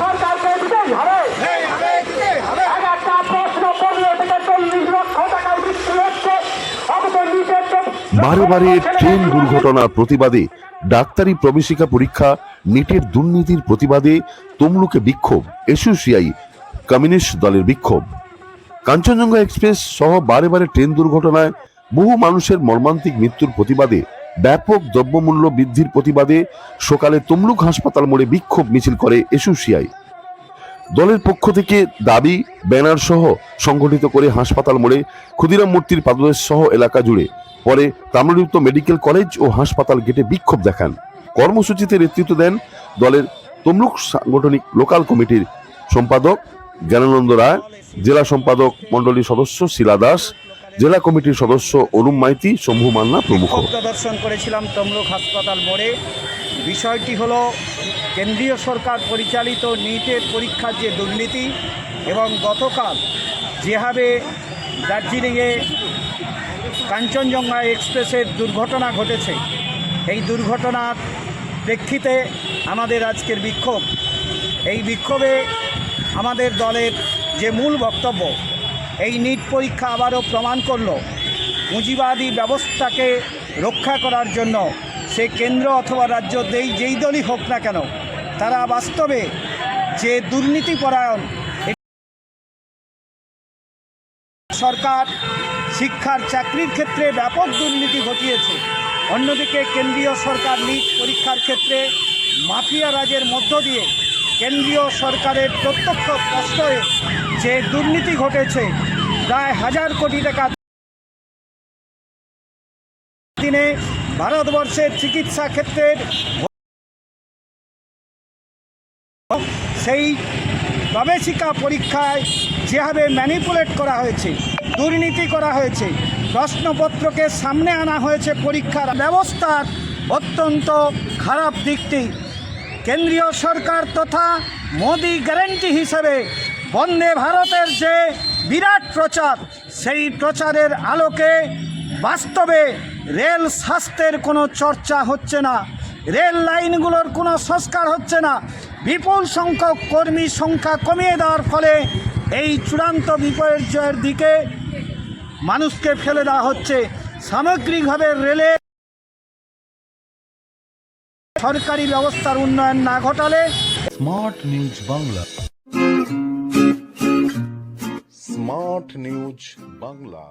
সরকারকে দিতেই হবে। এক একটা প্রশ্ন পনেরো থেকে চল্লিশ লক্ষ টাকায় বিক্রি হচ্ছে। বারে বারে ট্রেন দুর্ঘটনার প্রতিবাদে ডাক্তারি প্রবেশিকা পরীক্ষা নিটের দুর্নীতির প্রতিবাদে তমলুকে বিক্ষোভ এসোসিয়াই কমিউনিস্ট দলের বিক্ষোভ। কাঞ্চনজঙ্ঘা এক্সপ্রেস সহ বারে বারে ট্রেন দুর্ঘটনায় বহু মানুষের মর্মান্তিক মৃত্যুর প্রতিবাদে ব্যাপক দ্রব্যমূল্য বৃদ্ধির প্রতিবাদে সকালে তমলুক হাসপাতাল মোড়ে বিক্ষোভ মিছিল করে এসোসিয়াই দলের পক্ষ থেকে দাবি, ব্যানার সহ সংগঠিত করে হাসপাতাল মোড়ে ক্ষুদিরাম মূর্তির পাদদেশ সহ এলাকা জুড়ে। পরে তাম্রলিপ্ত মেডিকেল কলেজ ও হাসপাতাল গেটে বিক্ষোভ দেখান। কর্মসূচিতে নেতৃত্ব দেন দলের তমলুক সাংগঠনিক লোকাল কমিটির সম্পাদক জ্ঞানানন্দ রায়, জেলা সম্পাদক মণ্ডলীর সদস্য শিলা দাস জেলা কমিটির সদস্য অনুম মাইতি, শম্ভু মান্না প্রমুখ। প্রদর্শন করেছিলাম তমলুক হাসপাতাল মোড়ে বিষয়টি হলো, কেন্দ্রীয় সরকার পরিচালিত নিটের পরীক্ষার যে দুর্নীতি এবং গতকাল যেভাবে দার্জিলিংয়ে কাঞ্চনজঙ্ঘা এক্সপ্রেসের দুর্ঘটনা ঘটেছে, এই দুর্ঘটনার প্রেক্ষিতে আমাদের আজকের বিক্ষোভ। এই বিক্ষোভে আমাদের দলের যে মূল বক্তব্য এই নিট পরীক্ষা আবারও প্রমাণ করল। পুঁজিবাদী ব্যবস্থাকে রক্ষা করার জন্য সে কেন্দ্র অথবা রাজ্য যেই যেই দলই হোক না কেন, তারা বাস্তবে যে দুর্নীতিপরায়ণ সরকার শিক্ষার চাকরির ক্ষেত্রে ব্যাপক দুর্নীতি ঘটিয়েছে। অন্যদিকে কেন্দ্রীয় সরকার নিট পরীক্ষার ক্ষেত্রে মাফিয়া রাজের মধ্য দিয়ে কেন্দ্রীয় সরকারের প্রত্যক্ষ প্রশ্রয়ে যে দুর্নীতি ঘটেছে, প্রায় হাজার কোটি টাকা দিনে ভারতবর্ষের চিকিৎসা ক্ষেত্রের সেই প্রবেশিকা পরীক্ষায় যেভাবে ম্যানিপুলেট করা হয়েছে, দুর্নীতি করা হয়েছে, প্রশ্নপত্রকে সামনে আনা হয়েছে পরীক্ষার ব্যবস্থার অত্যন্ত খারাপ দিকটি। কেন্দ্রীয় সরকার তথা মোদি গ্যারেন্টি হিসেবে বন্দে ভারতের যে বিরাট প্রচার, সেই প্রচারের আলোকে বাস্তবে রেল স্বাস্থ্যের কোনো চর্চা হচ্ছে না, রেল লাইনগুলোর কোনো সংস্কার হচ্ছে না, বিপুল সংখ্যক কর্মী সংখ্যা কমিয়ে দেওয়ার ফলে এই চূড়ান্ত বিপর্যয়ের দিকে মানুষকে ফেলে দেওয়া হচ্ছে। সামগ্রিকভাবে রেলে সরকারি ব্যবস্থার উন্নয়ন না ঘটালে smart news Bangla. Smart news Bangla.